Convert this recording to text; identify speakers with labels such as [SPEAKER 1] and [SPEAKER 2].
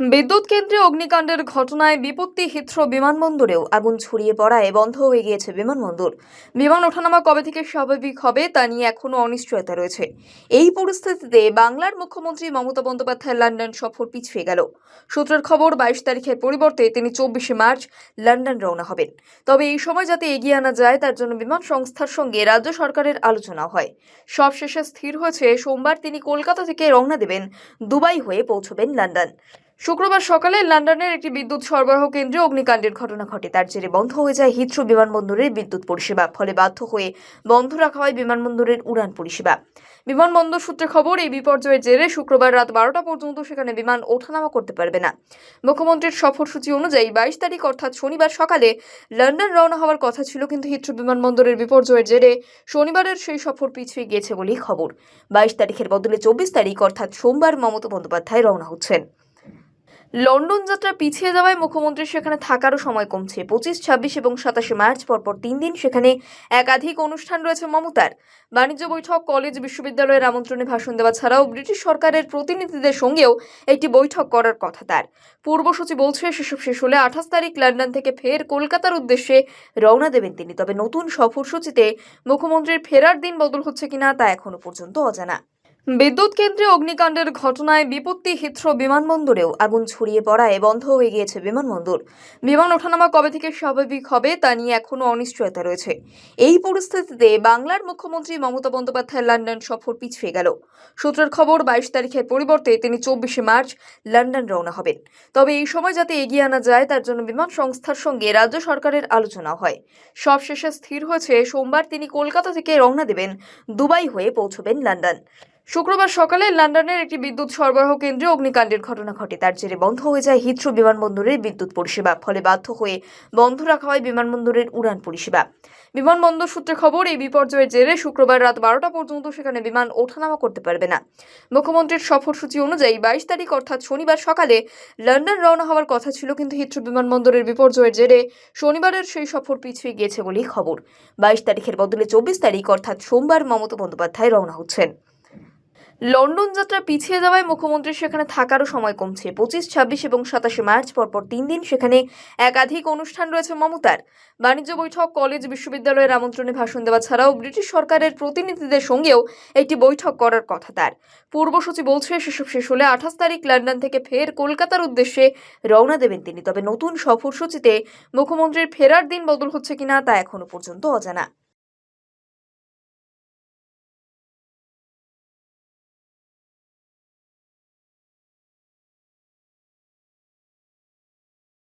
[SPEAKER 1] বিদ্যুৎ কেন্দ্রে অগ্নিকাণ্ডের ঘটনায় বিপত্তি হিথ্রো বিমানবন্দরেও আগুন ছড়িয়ে পড়ায়, বন্ধ হয়ে গিয়েছে বিমানবন্দর। বিমান ওঠানামা কবে থেকে স্বাভাবিক হবে তা নিয়ে এখনও অনিশ্চয়তা রয়েছে। এই পরিস্থিতিতে বাংলার মুখ্যমন্ত্রী মমতা বন্দ্যোপাধ্যায় লন্ডন সফর পিছিয়ে গেল। সূত্রের খবর, বাইশ তারিখের পরিবর্তে তিনি চব্বিশে মার্চ লন্ডন রওনা হবেন। তবে এই সময় যাতে এগিয়ে আনা যায়, তার জন্য বিমান সংস্থার সঙ্গে রাজ্য সরকারের আলোচনা হয়। সবশেষে স্থির হয়েছে, সোমবার তিনি কলকাতা থেকে রওনা দেবেন, দুবাই হয়ে পৌঁছবেন লন্ডন। শুক্রবার সকালে লন্ডনের একটি বিদ্যুৎ সরবরাহ কেন্দ্রে অগ্নিকাণ্ডের ঘটনা ঘটে। তার জেরে বন্ধ হয়ে যায় হিথ্রো বিমানবন্দরের বিদ্যুৎ পরিষেবা, ফলে বাধ্য হয়ে বন্ধ রাখা হয় বিমানবন্দরের উড়ান পরিষেবা। বিমানবন্দর সূত্রে খবর, এই বিপর্যয়ের জেরে শুক্রবার রাত বারোটা পর্যন্ত সেখানে বিমান ওঠানামা করতে পারবে না। মুখ্যমন্ত্রীর সফরসূচি অনুযায়ী বাইশ তারিখ, অর্থাৎ শনিবার সকালে লন্ডন রওনা হওয়ার কথা ছিল, কিন্তু হিথ্রো বিমানবন্দরের বিপর্যয়ের জেরে শনিবারের সেই সফর পিছিয়ে গিয়েছে বলেই খবর। বাইশ তারিখের বদলে চব্বিশ তারিখ, অর্থাৎ সোমবার মমতা বন্দ্যোপাধ্যায় রওনা হচ্ছেন। লন্ডন যাত্রা পিছিয়ে যাওয়ায় মুখ্যমন্ত্রীর সেখানে থাকারও সময় কমছে। পঁচিশ, ছাব্বিশ এবং সাতাশে মার্চ পরপর তিন দিন সেখানে একাধিক অনুষ্ঠান রয়েছে মমতার। বাণিজ্য বৈঠক, কলেজ, বিশ্ববিদ্যালয়ের আমন্ত্রণে ভাষণ দেওয়া ছাড়াও ব্রিটিশ সরকারের প্রতিনিধিদের সঙ্গেও একটি বৈঠক করার কথা তার। পূর্বসূচি বলছে, সেসব শেষ হলে আঠাশ তারিখ লন্ডন থেকে ফের কলকাতার উদ্দেশ্যে রওনা দেবেন তিনি। তবে নতুন সফরসূচিতে মুখ্যমন্ত্রীর ফেরার দিন বদল হচ্ছে কিনা তা এখনও পর্যন্ত অজানা। বিদ্যুৎ কেন্দ্রে অগ্নিকাণ্ডের ঘটনায় বিপত্তি হিথ্রো বিমানবন্দরেও আগুন ছড়িয়ে পড়ায় বন্ধ হয়ে গিয়েছে বিমানবন্দর। বিমান ওঠানামা কবে থেকে স্বাভাবিক হবে তা নিয়ে এখনও অনিশ্চয়তা রয়েছে। এই পরিস্থিতিতে বাংলার মুখ্যমন্ত্রী মমতা বন্দ্যোপাধ্যায় লন্ডন সফর পিছিয়ে গেল। সূত্রের খবর, বাইশ তারিখের পরিবর্তে তিনি চব্বিশে মার্চ লন্ডন রওনা হবেন। তবে এই সময় যাতে এগিয়ে আনা যায়, তার জন্য বিমান সংস্থার সঙ্গে রাজ্য সরকারের আলোচনা হয়। সবশেষে স্থির হয়েছে, সোমবার তিনি কলকাতা থেকে রওনা দেবেন, দুবাই হয়ে পৌঁছবেন লন্ডন। শুক্রবার সকালে লন্ডনের একটি বিদ্যুৎ সরবরাহ কেন্দ্রে অগ্নিকাণ্ডের ঘটনা ঘটে। তার জেরে বন্ধ হয়ে যায় হিথ্রো বিমানবন্দরের বিদ্যুৎ পরিষেবা, ফলে বাধ্য হয়ে বন্ধ রাখা হয় বিমানবন্দরের উড়ান পরিষেবা। বিমানবন্দর সূত্রে খবর, এই বিপর্যয়ের জেরে শুক্রবার রাত বারোটা পর্যন্ত সেখানে বিমান ওঠানামা করতে পারবে না। মুখ্যমন্ত্রীর সফরসূচি অনুযায়ী বাইশ তারিখ, অর্থাৎ শনিবার সকালে লন্ডন রওনা হওয়ার কথা ছিল, কিন্তু হিথ্রো বিমানবন্দরের বিপর্যয়ের জেরে শনিবারের সেই সফর পিছিয়ে গিয়েছে বলেই খবর। বাইশ তারিখের বদলে চব্বিশ তারিখ, অর্থাৎ সোমবার মমতা বন্দ্যোপাধ্যায় রওনা হচ্ছেন। লন্ডন যাত্রা পিছিয়ে যাওয়ায় মুখ্যমন্ত্রীর সেখানে থাকারও সময় কমছে। পঁচিশ, ছাব্বিশ এবং সাতাশে মার্চ পরপর তিন দিন সেখানে একাধিক অনুষ্ঠান রয়েছে মমতার। বাণিজ্য বৈঠক, কলেজ, বিশ্ববিদ্যালয়ের আমন্ত্রণে ভাষণ দেওয়া ছাড়াও ব্রিটিশ সরকারের প্রতিনিধিদের সঙ্গেও একটি বৈঠক করার কথা তার। পূর্বসূচি বলছে, সেসব শেষ হলে আঠাশ তারিখ লন্ডন থেকে ফের কলকাতার উদ্দেশ্যে রওনা দেবেন তিনি। তবে নতুন সফরসূচিতে মুখ্যমন্ত্রীর ফেরার দিন বদল হচ্ছে কিনা তা এখনও পর্যন্ত অজানা।